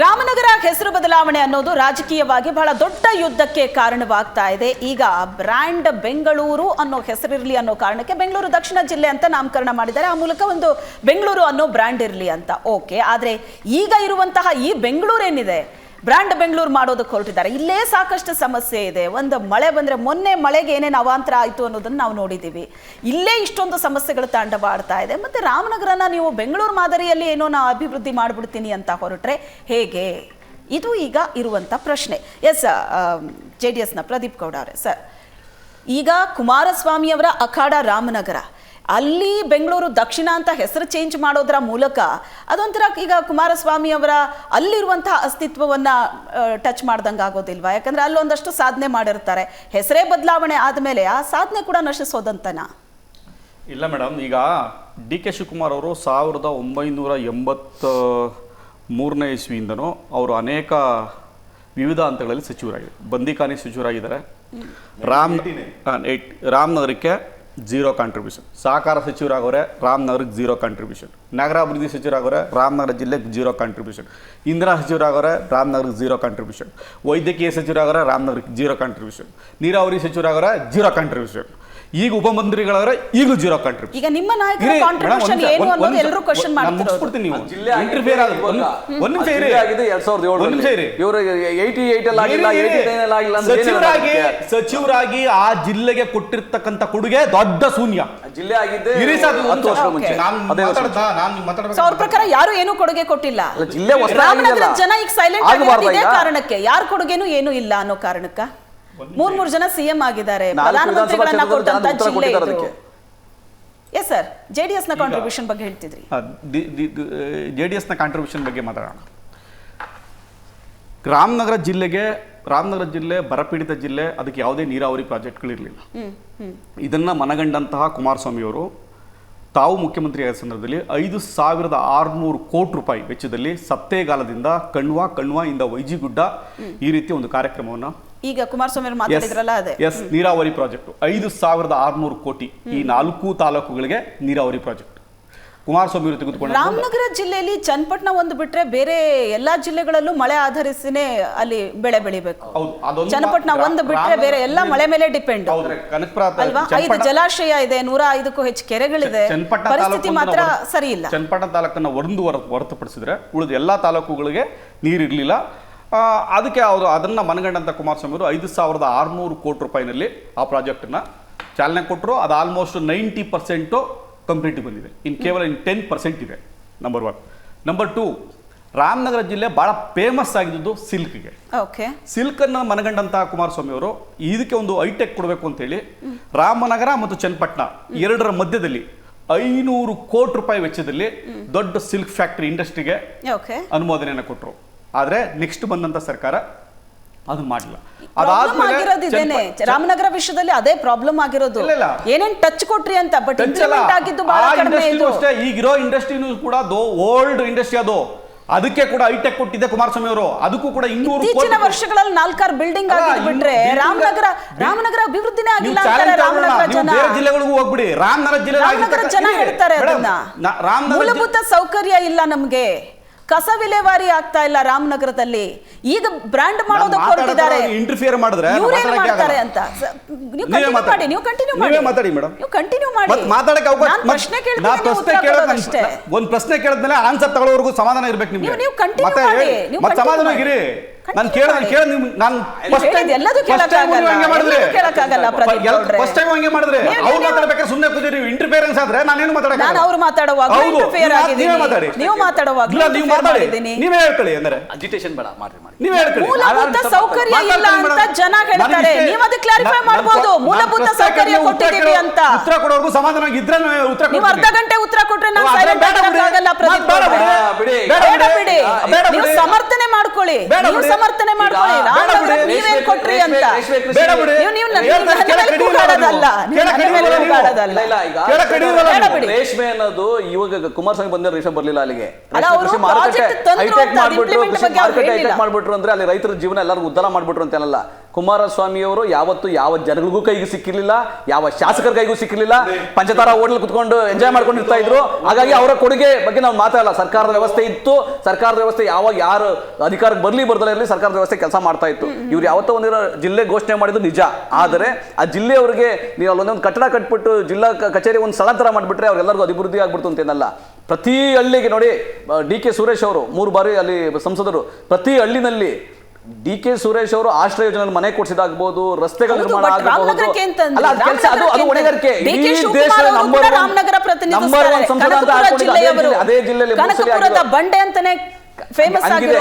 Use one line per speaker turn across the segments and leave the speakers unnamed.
ರಾಮನಗರ ಹೆಸರು ಬದಲಾವಣೆ ಅನ್ನೋದು ರಾಜಕೀಯವಾಗಿ ಬಹಳ ದೊಡ್ಡ ಯುದ್ಧಕ್ಕೆ ಕಾರಣವಾಗ್ತಾ ಇದೆ. ಈಗ ಬ್ರ್ಯಾಂಡ್ ಬೆಂಗಳೂರು ಅನ್ನೋ ಹೆಸರಿರಲಿ ಅನ್ನೋ ಕಾರಣಕ್ಕೆ ಬೆಂಗಳೂರು ದಕ್ಷಿಣ ಜಿಲ್ಲೆ ಅಂತ ನಾಮಕರಣ ಮಾಡಿದ್ದಾರೆ. ಆ ಮೂಲಕ ಒಂದು ಬೆಂಗಳೂರು ಅನ್ನೋ ಬ್ರ್ಯಾಂಡ್ ಇರಲಿ ಅಂತ. ಓಕೆ ಆದರೆ ಈಗ ಇರುವಂತಹ ಈ ಬೆಂಗಳೂರು ಏನಿದೆ? ಬ್ರ್ಯಾಂಡ್ ಬೆಂಗಳೂರು ಮಾಡೋದಕ್ಕೆ ಹೊರಟಿದ್ದಾರೆ. ಇಲ್ಲೇ ಸಾಕಷ್ಟು ಸಮಸ್ಯೆ ಇದೆ. ಒಂದು ಮಳೆ ಬಂದರೆ ಮೊನ್ನೆ ಮಳೆಗೆ ಏನೇನು ಅವಾಂತರ ಆಯಿತು ಅನ್ನೋದನ್ನು ನಾವು ನೋಡಿದ್ದೀವಿ. ಇಲ್ಲೇ ಇಷ್ಟೊಂದು ಸಮಸ್ಯೆಗಳು ತಾಂಡವಾಡ್ತಾ ಇದೆ. ಮತ್ತು ರಾಮನಗರನ ನೀವು ಬೆಂಗಳೂರು ಮಾದರಿಯಲ್ಲಿ ಏನೋ ನಾವು ಅಭಿವೃದ್ಧಿ ಮಾಡಿಬಿಡ್ತೀನಿ ಅಂತ ಹೊರಟ್ರೆ ಹೇಗೆ? ಇದು ಈಗ ಇರುವಂಥ ಪ್ರಶ್ನೆ. ಎಸ್ ಜೆ ಡಿ ಎಸ್ನ ಪ್ರದೀಪ್ ಗೌಡ ಅವರೇ. ಸರ್ ಈಗ ಕುಮಾರಸ್ವಾಮಿಯವರ ಅಖಾಡ ರಾಮನಗರ. ಅಲ್ಲಿ ಬೆಂಗಳೂರು ದಕ್ಷಿಣ ಅಂತ ಹೆಸರು ಚೇಂಜ್ ಮಾಡೋದರ ಮೂಲಕ ಅದೊಂಥರ ಈಗ ಕುಮಾರಸ್ವಾಮಿ ಅವರ ಅಲ್ಲಿರುವಂತಹ ಅಸ್ತಿತ್ವವನ್ನ ಟಚ್ ಮಾಡ್ದಂಗೆ ಆಗೋದಿಲ್ವಾ? ಯಾಕಂದ್ರೆ ಅಲ್ಲೊಂದಷ್ಟು ಸಾಧನೆ ಮಾಡಿರ್ತಾರೆ. ಹೆಸರೇ ಬದಲಾವಣೆ ಆದಮೇಲೆ ಆ ಸಾಧನೆ ಕೂಡ ನಶಿಸೋದಂತನಾ?
ಇಲ್ಲ ಮೇಡಮ್ ಈಗ ಡಿ ಕೆ ಶಿವಕುಮಾರ್ ಅವರು ಸಾವಿರದ ಒಂಬೈನೂರ ಎಂಬತ್ತ ಮೂರನೇ ಇಸ್ವಿಯಿಂದನೂ ಅವರು ಅನೇಕ ವಿವಿಧ ಹಂತಗಳಲ್ಲಿ ಸಚಿವರಾಗಿದ್ದಾರೆ ಬಂದಿಖಾನೆ ಸಚಿವರಾಗಿದ್ದಾರೆ. ರಾಮ್ ಏಟ್ ರಾಮನಗರಕ್ಕೆ ಜೀರೋ ಕಾಂಟ್ರಿಬ್ಯೂಷನ್ ಸಹಕಾರ ಸಚಿವರಾಗವ್ರೆ ರಾಮನಗರಕ್ಕೆ ಜೀರೋ ಕಾಂಟ್ರಿಬ್ಯೂಷನ್ ನಗರಾಭಿವೃದ್ಧಿ ಸಚಿವರಾಗವ್ರೆ ರಾಮನಗರ ಜಿಲ್ಲೆಗೆ ಜೀರೋ ಕಾಂಟ್ರಿಬ್ಯೂಷನ್ ಇಂದಿರಾ ಸಚಿವರಾಗವ್ರೆ ರಾಮನಗರಕ್ಕೆ ಜೀರೋ ಕಾಂಟ್ರಿಬ್ಯೂಷನ್ ವೈದ್ಯಕೀಯ ಸಚಿವರಾಗವ್ರೆ ರಾಮನಗರಕ್ಕೆ ಜೀರೋ ಕಾಂಟ್ರಿಬ್ಯೂಷನ್ ನೀರಾವರಿ ಸಚಿವರಾಗವ್ರೆ ಜೀರೋ ಕಾಂಟ್ರಿಬ್ಯೂಷನ್ ಈಗ ಉಪಮಂತ್ರಿಗಳಾದ್ರೆ ಈಗಲೂ ಜೀರೋ ಕಾಂಟ್ರಿಬ್ಯೂಷನ್
ಈಗ ನಿಮ್ಮ ನಾಯಕರ ಕಾಂಟ್ರಿಬ್ಯೂಷನ್ ಏನು ಅನ್ನೋದು ಎಲ್ಲರೂ ಕ್ವಶನ್
ನಾನು
ಮಾಡ್ತಿರೋದು.
ನೀವು. ಆಗೋದು.
ಇವಾಗ.
ಒಂದ್- ಒಂದ್ ನಿಮಿಷ
ಆ
ಇರಿ.
ಜಿಲ್ಲೆ ಆಗಿದ್ದು ಎರಡ್ ಸಾವಿರದ ಏಳು
ನಿಮಿಷ ಇರಿ.
ಇವರು ಏಯ್ಟಿ ಏಟ್ ಅಲ್ಲಿ ಆಗಿಲ್ಲ
ಇರಿ, ಇರಿ.
ಏಯ್ಟಿ ನೈನ್ ಅಲ್ಲಿ ಆಗಿಲ್ಲ ಅಂದ್ರೆ
ಸಚಿವರಾಗಿ ಸಚಿವರಾಗಿ ಆ ಜಿಲ್ಲೆಗೆ ಕೊಟ್ಟಿರ್ತಕ್ಕಂಥ ಕೊಡುಗೆ ದೊಡ್ಡ ಶೂನ್ಯ.
ಜಿಲ್ಲೆ ಆಗಿದ್ದೆ
ಇರಿ ಸಾಕು, ಒಂದ್
ವರ್ಷ ಮುಂಚೆ.
ನಾನು ಮಾತಾಡ್ತಾ ನಾನು
ಸೊ
ಮಾತಾಡ್ಬೇಕು.
ಅವ್ರ ಪ್ರಕಾರ ಯಾರು ಏನು ಕೊಡುಗೆ ಕೊಟ್ಟಿಲ್ಲ.
ಜಿಲ್ಲೆ
ರಾಮನಗರ ಜನ ಈಗ ಸೈಲೆಂಟ್ ಕಾರಣಕ್ಕೆ. ಯಾರ್ ಕೊಡುಗೆನೂ ಏನು ಇಲ್ಲ ಅನ್ನೋ ಕಾರಣಕ್ಕ? ಮೂರ್ ಮೂರ್ ಜನ ಸಿಎಂ ಆಗಿದ್ದಾರೆ. ಪ್ರಧಾನಮಂತ್ರಿಗಳನ್ನ ಕೊಟ್ಟಂತ
ಉತ್ತರ
ಜಿಲ್ಲೆ. ಎಸ್ ಸರ್ ಜೆಡಿಎಸ್ನ ಕಾಂಟ್ರಿಬ್ಯೂಷನ್ ಬಗ್ಗೆ ಹೇಳ್ತಿದ್ರಿ.
ಜೆ ಡಿ ಎಸ್ನ ಕಾಂಟ್ರಿಬ್ಯೂಷನ್ ಬಗ್ಗೆ ಮಾತಾಡೋಣ. ರಾಮನಗರ ಜಿಲ್ಲೆಗೆ ರಾಮನಗರ ಜಿಲ್ಲೆ ಬರಪೀಡಿತ ಜಿಲ್ಲೆ ಅದಕ್ಕೆ ಯಾವುದೇ ನೀರಾವರಿ ಪ್ರಾಜೆಕ್ಟ್ಗಳಿರಲಿಲ್ಲ. ಇದನ್ನ ಮನಗಂಡಂತಹ ಕುಮಾರಸ್ವಾಮಿ ಅವರು ತಾವು ಮುಖ್ಯಮಂತ್ರಿ ಆದ ಸಂದರ್ಭದಲ್ಲಿ ಐದು ಸಾವಿರದ ಆರುನೂರು ಕೋಟಿ ರೂಪಾಯಿ ವೆಚ್ಚದಲ್ಲಿ ಸತ್ತೇಗಾಲದಿಂದ ಕಣ್ವಾ ಕಣ್ವ ಇಂದ ವೈಜಿಗುಡ್ಡ ಈ ರೀತಿ ಒಂದು ಕಾರ್ಯಕ್ರಮವನ್ನು
ಈಗ ಕುಮಾರಸ್ವಾಮಿ ಅವರು ಮಾತಾಡಿದ್ರಲ್ಲ ಅದೇ.
ಎಸ್ ನೀರಾವರಿ ಪ್ರಾಜೆಕ್ಟ್. ಐದು ಸಾವಿರದ ಆರುನೂರು ಕೋಟಿ ಈ ನಾಲ್ಕು ತಾಲೂಕುಗಳಿಗೆ ನೀರಾವರಿ ಪ್ರಾಜೆಕ್ಟ್. ಕುಮಾರಸ್ವಾಮಿ ಅವರು ತೆಗೆದುಕೊಂಡು
ರಾಮನಗರ ಜಿಲ್ಲೆಯಲ್ಲಿ ಚನ್ನಪಟ್ಟಣ ಒಂದು ಬಿಟ್ರೆ ಬೇರೆ ಎಲ್ಲಾ ಜಿಲ್ಲೆಗಳಲ್ಲೂ ಮಳೆ ಆಧರಿಸಿನೇ ಅಲ್ಲಿ ಬೆಳೆ ಬೆಳಿಬೇಕು. ಚನ್ನಪಟ್ಟಣ ಒಂದು ಬಿಟ್ರೆ ಬೇರೆ ಎಲ್ಲ ಮಳೆ ಮೇಲೆ ಡಿಪೆಂಡ್ ಅಲ್ವಾ? ಐದು ಜಲಾಶಯ ಇದೆ ನೂರ ಐದಕ್ಕೂ ಹೆಚ್ಚು ಕೆರೆಗಳಿದೆ. ಪರಿಸ್ಥಿತಿ ಮಾತ್ರ ಸರಿ ಇಲ್ಲ
ಚನ್ನಪಟ್ಟಣ ತಾಲೂಕನ್ನ ಒಂದು ಹೊರ ಹೊರತುಪಡಿಸಿದ್ರೆ ಉಳಿದ ಎಲ್ಲಾ ತಾಲೂಕುಗಳಿಗೆ ನೀರಿರಲಿಲ್ಲ. ಅದಕ್ಕೆ ಅವರು ಅದನ್ನ ಮನಗಂಡಂತ ಕುಮಾರಸ್ವಾಮಿ ಅವರು ಐದು ಸಾವಿರದ ಆರುನೂರು ಕೋಟಿ ರೂಪಾಯಿನಲ್ಲಿ ಆ ಪ್ರಾಜೆಕ್ಟನ್ನು ಚಾಲನೆ ಕೊಟ್ಟರು ಅದು ಆಲ್ಮೋಸ್ಟ್ ನೈಂಟಿ ಪರ್ಸೆಂಟು ಕಂಪ್ಲೀಟ್ ಬಂದಿದೆ. ಇನ್ನು ಕೇವಲ ಇನ್ನು ಟೆನ್ ಪರ್ಸೆಂಟ್ ಇದೆ number one number two Ramanagara ಜಿಲ್ಲೆ ಭಾಳ ಫೇಮಸ್ ಆಗಿದ್ದು ಸಿಲ್ಕ್ಗೆ.
ಓಕೆ.
ಸಿಲ್ಕನ್ನು ಮನಗಂಡಂತಹ ಕುಮಾರಸ್ವಾಮಿ ಅವರು ಇದಕ್ಕೆ ಒಂದು ಐಟೆಕ್ ಕೊಡಬೇಕು ಅಂತೇಳಿ ರಾಮನಗರ ಮತ್ತು ಚನ್ನಪಟ್ಟಣ ಎರಡರ ಮಧ್ಯದಲ್ಲಿ ಐನೂರು ಕೋಟಿ ರೂಪಾಯಿ ವೆಚ್ಚದಲ್ಲಿ ದೊಡ್ಡ ಸಿಲ್ಕ್ ಫ್ಯಾಕ್ಟರಿ ಇಂಡಸ್ಟ್ರಿಗೆ
ಓಕೆ.
ಅನುಮೋದನೆಯನ್ನು ಕೊಟ್ಟರು ಆದರೆ ನೆಕ್ಸ್ಟ್ ಬಂದಂತ ಸರ್ಕಾರ ಅದು ಮಾಡಲಿಲ್ಲ.
ಇದೇನೆ. ರಾಮನಗರ ವಿಷಯದಲ್ಲಿ ಅದೇ ಪ್ರಾಬ್ಲಮ್ ಆಗಿರೋದು. ಏನೇನ್ ಟಚ್ ಕೊಟ್ರಿ ಅಂತ ಬಟ್ ಆಗಿದ್ದು ಬಹಳ ಕಡಿಮೆ ಇದು.
ಅಷ್ಟೇ. ಈಗಿರೋ ಇಂಡಸ್ಟ್ರಿನೂ ಕೂಡ ಓಲ್ಡ್ ಇಂಡಸ್ಟ್ರಿ ಅದು. ಅದಕ್ಕೆ ಕೂಡ ಐಟೆಕ್ ಕೊಟ್ಟಿದೆ ಕುಮಾರಸ್ವಾಮಿ ಅವರು. ಅದಕ್ಕೂ ಕೂಡ ಇನ್ನೂರು
ಇತ್ತೀಚಿನ ವರ್ಷಗಳಲ್ಲಿ ನಾಲ್ಕಾರು ಬಿಲ್ಡಿಂಗ್
ಆಗಿಬಿಟ್ರೆ
ಬಿಟ್ರೆ ರಾಮನಗರ ರಾಮನಗರ ಅಭಿವೃದ್ಧಿನೇ ಆಗಿಲ್ಲ
ಬೇರೆ ಜಿಲ್ಲೆಗಳಿಗೂ ಹೋಗ್ಬಿಡಿ. ರಾಮನಗರ ಜಿಲ್ಲೆ
ರಾಮನಗರ ಜನ ಹೇಳ್ತಾರೆ ಅದನ್ನ. ಮೂಲಭೂತ ಸೌಕರ್ಯ ಇಲ್ಲ ನಮ್ಗೆ. ಕಸ ವಿಲೇವಾರಿ ಆಗ್ತಾ ಇಲ್ಲ ರಾಮನಗರದಲ್ಲಿ. ಈಗ ಬ್ರ್ಯಾಂಡ್ ಮಾಡೋದಕ್ಕೆ ಹೊರಟಿದ್ದಾರೆ.
ಇಂಟರ್ಫಿಯರ್ ಮಾಡಿದ್ರೆ
ಇವ್ರೇನ್ ಮಾಡ್ತಾರೆ ಅಂತ? ನೀವು ಕಂಟಿನ್ಯೂ. ಮಾಡಿ ನೀವು ಕಂಟಿನ್ಯೂ ಮಾಡಿ.
ಮಾತಾಡಿ ಮೇಡಮ್.
ನೀವು ಕಂಟಿನ್ಯೂ ಮಾಡಿ.
ಮತ್ ಮಾತಾಡಕ್ಕೆ ಅವಕಾಶ
ಪ್ರಶ್ನೆ ನೀವು
ಪ್ರಶ್ನೆ ಕೇಳೋದು
ಅಷ್ಟೇ.
ಒಂದ್ ಪ್ರಶ್ನೆ ಕೇಳಿದ್ಮೇಲೆ ಆನ್ಸರ್ ತಗೊಳ್ಳೋವರೆಗೂ ಸಮಾಧಾನ ಇರ್ಬೇಕು ನಿಮ್ಗೆ.
ನೀವು-
ಮತ್ತೆ
ಮಾಡಿ. ನೀವು
ಸಮಾಧಾನ. ಇರಿ ನಾನು
Continue
ಕೇಳ ನಿಮ್ ನಾನು
ಫಸ್ಟ್ ಟೈಮ್ ಎಲ್ಲದೂ ಕೇಳಕ್ಕಾಗಲ್ಲ.
ಹಂಗೆ ಮಾಡಿದ್ರೆ
ಕೇಳಕ್ಕಾಗಲ್ಲ, ಪ್ರದೀಪ್ ಗೌಡ್ರೆ.
ಫಸ್ಟ್ ಟೈಮ್ ಹಂಗೆ ಮಾಡಿದ್ರೆ
ನೀವು-
ಅವ್ರು ಮಾತಾಡ್ಬೇಕಾದ್ರೆ ಸುಮ್ಮನೆ ಕೂತಿರಿ. ಇಂಟರ್ಫಿಯರೆನ್ಸ್ ಆದ್ರೆ ನಾನೇನು ಮಾತಾಡಕ್ಕೆ
ನಾನು ಅವ್ರು ಮಾತಾಡುವಾಗ
ಹೌದು.
interfere
ನೀವು ಮಾತ್-
ಆಗಿದ್ದೀನಿ.
ನೀವೇ ಮಾತಾಡಿ.
ನೀವು ಮಾತಾಡುವಾಗ
ಇಲ್ಲ ನೀವು
interfere
ಮಾತಾಡಿ.
ಮಾಡಿದ್ದೀನಿ.
ನೀವೇ ಹೇಳ್ಕೊಳ್ಳಿ ಅಂದ್ರೆ.
ಅಜಿಟೇಷನ್ ಬೇಡ ಮಾಡ್ರಿ ಮಾಡಿ
ನೀವೇ ಹೇಳ್ಕೊಳ್ಳಿ.
ಮೂಲಭೂತ ಸೌಕರ್ಯ ಇಲ್ಲ ಅಂತ ಜನ ಹೇಳ್ತಾರೆ. ನೀವು ಅದಕ್ಕೆ ಕ್ಲಾರಿಫೈ ಮಾಡಬಹುದು ಮೂಲಭೂತ ಸೌಕರ್ಯ ಕೊಟ್ಟಿದ್ದೀವಿ ಅಂತ.
ಉತ್ತರ ಕೊಡೋರ್ಗು ಸಮಾಧಾನ ಇದ್ರೆ ಉತ್ತರ
ನೀವು ಅರ್ಧ ಗಂಟೆ ಉತ್ತರ ಕೊಟ್ರೆ
ನಾವು
ಸೈಲೆಂಟ್. ಆಗಲ್ಲ ಪ್ರದೀಪ್
ಬೇಡ ಬಿಡಿ.
ನೀವು ಸಮರ್ಥನೆ ಮಾಡ್ಕೊಳ್ಳಿ. ನೀವು ಸಮರ್ಥನೆ ಮಾಡ್ಕೊಳ್ಳಿ.
ನಾನು.
ನೀವೇನ್ ಕೊಟ್ರಿ ಅಂತ.
ಬೇಡ ಬಿಡಿ.
ನೀವು ನೀವು ನನ್ನ ಮೇಲೆ ಕೂಗಾಡೋದಲ್ಲ.
ನೀವು.
ನನ್ನ ಮೇಲೆ ಕೂಗಾಡೋದಲ್ಲ. ಬೇಡ ಬಿಡಿ.
ರೇಷ್ಮೆ ಅನ್ನೋದು ಇವಾಗ ಕುಮಾರಸ್ವಾಮಿ ಬಂದ ರೇಷ್ಮೆ ಬರ್ಲಿಲ್ಲ ಅಲ್ಲಿಗೆ.
ಅಲ್ಲ, ಅವರು project ತಂದ್ರು ಅಂತ
ಕೃಷಿ
ಬಗ್ಗೆ ಅವ್ರು ಹೇಳಿಲ್ಲ.
ಮಾಡ್ಬಿಟ್ರು ಅಂದ್ರೆ ಅಲ್ಲಿ ರೈತರ ಜೀವನ ಎಲ್ಲರಿಗೂ ಉದ್ಧಾರ ಮಾಡ್ಬಿಟ್ರು ಅಂತೇನಲ್ಲ. ಕುಮಾರಸ್ವಾಮಿಯವರು ಕುಮಾರಸ್ವಾಮಿ ಅವರು ಯಾವತ್ತು ಯಾವ ಜನಗಳಿಗೂ ಕೈಗೂ ಸಿಕ್ಕಿರಲಿಲ್ಲ ಯಾವ ಶಾಸಕರ ಕೈಗೂ ಸಿಕ್ಕಿರಲಿಲ್ಲ ಪಂಚತಾರ ಓಡಲ್ ಕುತ್ಕೊಂಡು ಎಂಜಾಯ್ ಮಾಡ್ಕೊಂಡಿರ್ತಾ ಇದ್ರು. ಹಾಗಾಗಿ ಅವರ ಕೊಡುಗೆ ಬಗ್ಗೆ ನಾವು ಮಾತಾಡಲ್ಲ. ಸರ್ಕಾರದ ವ್ಯವಸ್ಥೆ ಇತ್ತು. ಸರ್ಕಾರದ ವ್ಯವಸ್ಥೆ ಯಾವಾಗ ಯಾರು ಅಧಿಕಾರಕ್ಕೆ ಬರ್ಲಿ ಬರ್ದಲ್ಲ ಇರಲಿ ಸರ್ಕಾರದ ವ್ಯವಸ್ಥೆ ಕೆಲಸ ಮಾಡ್ತಾ ಇತ್ತು. ಇವ್ರು ಯಾವತ್ತೋ ಒಂದಿರೋ ಜಿಲ್ಲೆ ಘೋಷಣೆ ಮಾಡಿದ್ರು ನಿಜ. ಆದರೆ ಆ ಜಿಲ್ಲೆಯವರಿಗೆ ನೀವು ಅಲ್ಲೊಂದೊಂದು ಕಟ್ಟಡ ಕಟ್ಬಿಟ್ಟು ಜಿಲ್ಲಾ ಕಚೇರಿ ಒಂದು ಸ್ಥಳಾಂತರ ಮಾಡಿಬಿಟ್ರೆ ಅವ್ರೆಲ್ಲರಿಗೂ ಅಭಿವೃದ್ಧಿ ಆಗ್ಬಿಡ್ತು ಅಂತೇನಲ್ಲ. ಪ್ರತಿ ಹಳ್ಳಿಗೆ ನೋಡಿ ಡಿ ಕೆ ಸುರೇಶ್ ಅವರು ಮೂರು ಬಾರಿ ಅಲ್ಲಿ ಸಂಸದರು. ಪ್ರತಿ ಹಳ್ಳಿನಲ್ಲಿ ಡಿ ಕೆ ಸುರೇಶ್ ಅವರು ಆಶ್ರಯ ಯೋಜನೆ ಮನೆ ಕೊಡಿಸಿದಾಗಬಹುದು ರಸ್ತೆಗಳ ನಿರ್ಮಾಣ ಆಗಬಹುದು ಅದು ಜಿಲ್ಲೆಯಲ್ಲಿ
ಬಂಡೆ ಅಂತಾನೆ ಫೇಮಸ್ ಆಗಿರೋ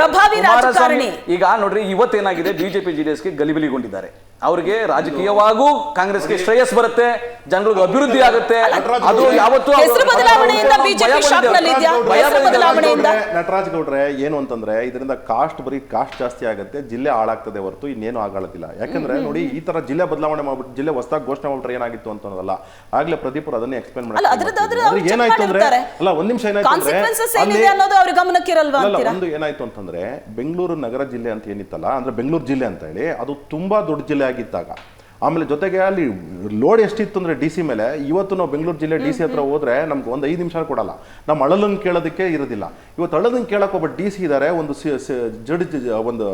ಪ್ರಭಾವಿ ರಾಜಕಾರಣಿ.
ಈಗ ನೋಡ್ರಿ ಇವತ್ತೇನಾಗಿದೆ? ಬಿಜೆಪಿ ಜೆಡಿಎಸ್ಗೆ ಗಲಿಬಿಲಿಗೊಂಡಿದ್ದಾರೆ. ಅವ್ರಿಗೆ ರಾಜಕೀಯವಾಗೂ ಕಾಂಗ್ರೆಸ್ಗೆ ಶ್ರೇಯಸ್ ಬರುತ್ತೆ ಜನರಿಗೆ ಅಭಿವೃದ್ಧಿ ಆಗುತ್ತೆ. ಅದು ಯಾವತ್ತೂ
ಹೆಸರು ಬದಲಾವಣೆಯಿಂದ ಬಿಜೆಪಿ
ಭಯ
ಶಾಕ್ನಲ್ಲಿ ಇದೆಯಾ
ಭಯ
ಹೆಸರು ಬದಲಾವಣೆಯಿಂದ?
ನಟರಾಜ್ ಗೌಡ್ರೆ ಏನು ಅಂತಂದ್ರೆ ಇದರಿಂದ ಕಾಸ್ಟ್ ಬರೀ ಕಾಸ್ಟ್ ಜಾಸ್ತಿ ಆಗುತ್ತೆ ಜಿಲ್ಲೆ ಹಾಳಾಗ್ತದೆ ಹೊರತು ಇನ್ನೇನು ಆಗಾಳದಿಲ್ಲ ಯಾಕಂದ್ರೆ ನೋಡಿ ಈ ತರ ಜಿಲ್ಲೆ ಬದಲಾವಣೆ ಮಾಡ್ಬಿಟ್ಟು ಜಿಲ್ಲೆ ಹೊಸದಾಗಿ ಘೋಷಣೆ ಮಾಡ್ಬಿಟ್ರೆ ಏನಾಗಿತ್ತು ಅಂತ ಅನ್ನೋದಲ್ಲ ಆಗ್ಲೇ ಪ್ರದೀಪ್ ಅವ್ರು ಅದನ್ನೇ ಎಕ್ಸ್ಪ್ಲೇನ್
ಮಾಡಿ
ಏನಾಯ್ತು ಅಂದ್ರೆ ಅಲ್ಲ ಒಂದ್ ನಿಮಿಷ ಏನಾಯ್ತು ಅಂದ್ರೆ
ಅಂತೀರಾ?
ಒಂದು ಏನಾಯ್ತು ಅಂತಂದ್ರೆ ಬೆಂಗಳೂರು ನಗರ ಜಿಲ್ಲೆ ಅಂತ ಏನಿತ್ತಲ್ಲ ಅಂದ್ರೆ ಬೆಂಗಳೂರು ಜಿಲ್ಲೆ ಅಂತ ಹೇಳಿ ಅದು ತುಂಬಾ ದೊಡ್ಡ ಜಿಲ್ಲೆ ಆಗಿದ್ದಾಗ. ಆಮೇಲೆ ಜೊತೆಗೆ ಅಲ್ಲಿ ಲೋಡ್ ಎಷ್ಟಿತ್ತು ಅಂದ್ರೆ ಡಿ ಸಿ ಮೇಲೆ ಇವತ್ತು ನಾವು ಬೆಂಗಳೂರು ಜಿಲ್ಲೆ ಡಿ ಸಿ ಹತ್ರ ಹೋದ್ರೆ ನಮ್ಗೆ ಒಂದು ಐದು ನಿಮಿಷ ಕೊಡಲ್ಲ. ನಮ್ಮ ಅಳಲನ್ನು ಕೇಳೋದಕ್ಕೆ ಇರೋದಿಲ್ಲ. ಇವತ್ತು ಅಳಲನ್ನು ಕೇಳಕ್ಕೆ ಒಬ್ಬ ಡಿ ಸಿ ಇದ್ದಾರೆ ಒಂದು ಜಡ್ಜ್ ಒಂದು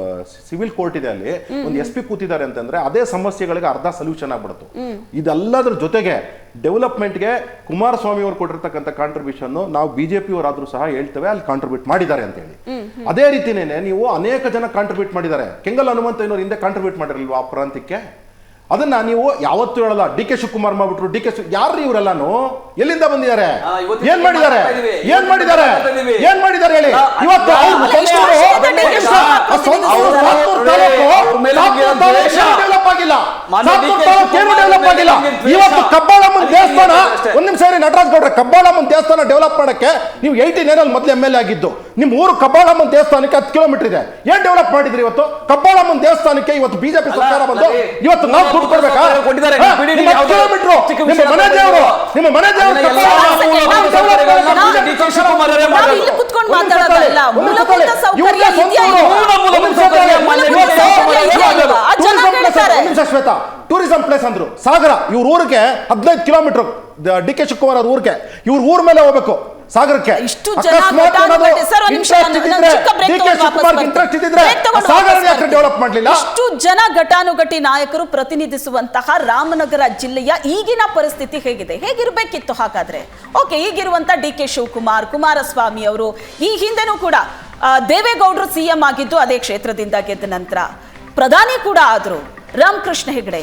ಸಿವಿಲ್ ಕೋರ್ಟ್ ಇದೆ ಅಲ್ಲಿ. ಒಂದು ಎಸ್ ಪಿ ಕೂತಿದ್ದಾರೆ ಅಂತಂದ್ರೆ ಅದೇ ಸಮಸ್ಯೆಗಳಿಗೆ ಅರ್ಧ ಸೊಲ್ಯೂಷನ್ ಆಗ್ಬಿಡುತ್ತೆ. ಇದೆಲ್ಲದ್ರ ಜೊತೆಗೆ ಡೆವಲಪ್ಮೆಂಟ್ಗೆ ಕುಮಾರಸ್ವಾಮಿ ಅವರು ಕೊಟ್ಟಿರ್ತಕ್ಕಂಥ ಕಾಂಟ್ರಿಬ್ಯೂಷನ್ ನಾವು ಬಿಜೆಪಿ ಅವರಾದ್ರೂ ಸಹ ಹೇಳ್ತೇವೆ ಅಲ್ಲಿ ಕಾಂಟ್ರಿಬ್ಯೂಟ್ ಮಾಡಿದ್ದಾರೆ ಅಂತ ಹೇಳಿ. ಅದೇ ರೀತಿನೇ ನೀವು ಅನೇಕ ಜನ ಕಾಂಟ್ರಿಬ್ಯೂಟ್ ಮಾಡಿದ್ದಾರೆ. ಕೆಂಗಲ್ ಹನುಮಂತಯ್ಯನವ್ರು ಹಿಂದೆ ಕಾಂಟ್ರಿಬ್ಯೂಟ್ ಮಾಡಿರಲ್ವಾ ಆ ಪ್ರಾಂತ್ಯಕ್ಕೆ? ಅದನ್ನ ನೀವು ಯಾವತ್ತೂ ಹೇಳಲ್ಲ ಡಿ ಕೆ ಶಿವಕುಮಾರ್ ಮಾಡ್ಬಿಟ್ರು ಡಿ ಕೆ ಯಾರು ಇವರೆಲ್ಲಾನು ಎಲ್ಲಿಂದ ಬಂದಿದ್ದಾರೆ ಏನ್ ಮಾಡಿದ್ದಾರೆ ಏನ್ ಮಾಡಿದ್ದಾರೆ ಏನ್ ಮಾಡಿದ್ದಾರೆ ಹೇಳಿ ಇವತ್ತು ಇವತ್ತು ಕಬ್ಬಾಳಮ್ಮನ ದೇವಸ್ಥಾನ. ಒಂದ್ ನಿಮಿಷ ನಟರಾಜ್ ಗೌಡ್ರೆ ಕಬ್ಬಾಳಮ್ಮನ ದೇವಸ್ಥಾನ ಡೆವಲಪ್ ಮಾಡಕ್ಕೆ ನೀವು ಏಯ್ಟಿ ಅಲ್ಲಿ ಮೊದ್ಲು ಎಂ ಎಲ್ ಎ ಆಗಿದ್ದು ನಿಮ್ಮ ಊರು ಕಬ್ಬಾಳಮ್ಮನ ದೇವಸ್ಥಾನಕ್ಕೆ ಹತ್ತು ಕಿಲೋಮೀಟರ್ ಇದೆ. ಏನ್ ಡೆವಲಪ್ ಮಾಡಿದ್ರಿ ಇವತ್ತು? ಕಬ್ಬಾಳಮ್ಮನ ದೇವಸ್ಥಾನಕ್ಕೆ ಇವತ್ತು ಬಿಜೆಪಿ ಸರ್ಕಾರ ಬಂದು ಇವತ್ತು ನಾವು ದುಡ್ಡು ಕೊಡ್ಬೇಕಾ? ಕಿಲೋಮೀಟರ್ ನಿಮ್ಮ ಮನೆ. ದೇವರು ನಿಮ್ಮ ಮನೆ ದೇವರು ಶ್ವೇತಾ ಟೂರಿಸಂ ಪ್ಲೇಸ್ ಅಂದ್ರು. ಸಾಗರ ಇವ್ರ ಊರಿಗೆ ಹದಿನೈದು ಕಿಲೋಮೀಟರ್ ಡಿ ಕೆ ಶಿವಕುಮಾರ್ ಅವ್ರ ಊರಿಗೆ ಇವ್ರ ಊರ್ ಮೇಲೆ ಹೋಗ್ಬೇಕು. ಸಾಗರಕ್ಕೆ
ಇಷ್ಟು ಜನ ಘಟಾನುಘಟಿ- ಸರ್, ಒಂದ್ ನಿಮಿಷ,
interest
ನಾನು-
ಇದ್ದಿದ್ರೆ,
ಚಿಕ್ಕ break
ಡಿ ಕೆ
ತಗೊಂಡು ವಾಪಸ್
ಶಿವಕುಮಾರ್
ಬರ್ತೀನಿ.
ಇಂಟ್ರೆಸ್ಟ್ ಇದ್ದಿದ್ರೆ
break ತಗೊಂಡು
ಸಾಗರ
ವಾಪಸ್
ಯಾಕೆ
ಬರ್ತೀನಿ.
ಡೆವಲಪ್ ಮಾಡಲಿಲ್ಲ?
ಇಷ್ಟು ಜನ ಘಟಾನುಘಟಿ ನಾಯಕರು ಪ್ರತಿನಿಧಿಸುವಂತಹ ರಾಮನಗರ ಜಿಲ್ಲೆಯ ಈಗಿನ ಪರಿಸ್ಥಿತಿ ಹೇಗಿದೆ? ಹೇಗಿರ್ಬೇಕಿತ್ತು ಹಾಗಾದ್ರೆ? ಓಕೆ ಈಗಿರುವಂತ ಡಿ ಕೆ ಶಿವಕುಮಾರ್ ಕುಮಾರಸ್ವಾಮಿ ಅವರು ಈ ಹಿಂದೆನೂ ಕೂಡ ಆ, ದೇವೇಗೌಡರು ಸಿಎಂ ಆಗಿದ್ದು ಅದೇ ಕ್ಷೇತ್ರದಿಂದ ಗೆದ್ದ ನಂತರ. ಪ್ರಧಾನಿ ಕೂಡ ಆದ್ರು. ರಾಮಕೃಷ್ಣ ಹೆಗಡೆ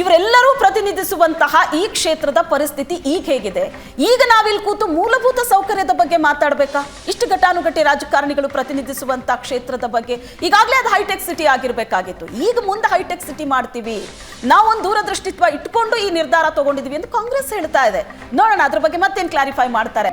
ಇವರೆಲ್ಲರೂ ಪ್ರತಿನಿಧಿಸುವಂತಹ ಈ ಕ್ಷೇತ್ರದ ಪರಿಸ್ಥಿತಿ ಈಗ ಹೇಗಿದೆ. ಈಗ ನಾವಿಲ್ಲಿ ಕೂತು ಮೂಲಭೂತ ಸೌಕರ್ಯದ ಬಗ್ಗೆ ಮಾತಾಡಬೇಕಾ? ಇಷ್ಟು ಘಟಾನುಘಟಿ ರಾಜಕಾರಣಿಗಳು ಪ್ರತಿನಿಧಿಸುವಂತಹ ಕ್ಷೇತ್ರದ ಬಗ್ಗೆ ಈಗಾಗಲೇ ಅದು ಹೈಟೆಕ್ ಸಿಟಿ ಆಗಿರಬೇಕಾಗಿತ್ತು. ಈಗ ಮುಂದೆ ಹೈಟೆಕ್ ಸಿಟಿ ಮಾಡ್ತೀವಿ. ನಾವೊಂದು ದೂರದೃಷ್ಟಿತ್ವ ಇಟ್ಕೊಂಡು ಈ ನಿರ್ಧಾರ ತಗೊಂಡಿದ್ವಿ ಅಂತ ಕಾಂಗ್ರೆಸ್ ಹೇಳ್ತಾ ಇದೆ. ನೋಡೋಣ, ಅದ್ರ ಬಗ್ಗೆ ಮತ್ತೇನು ಕ್ಲಾರಿಫೈ ಮಾಡ್ತಾರೆ?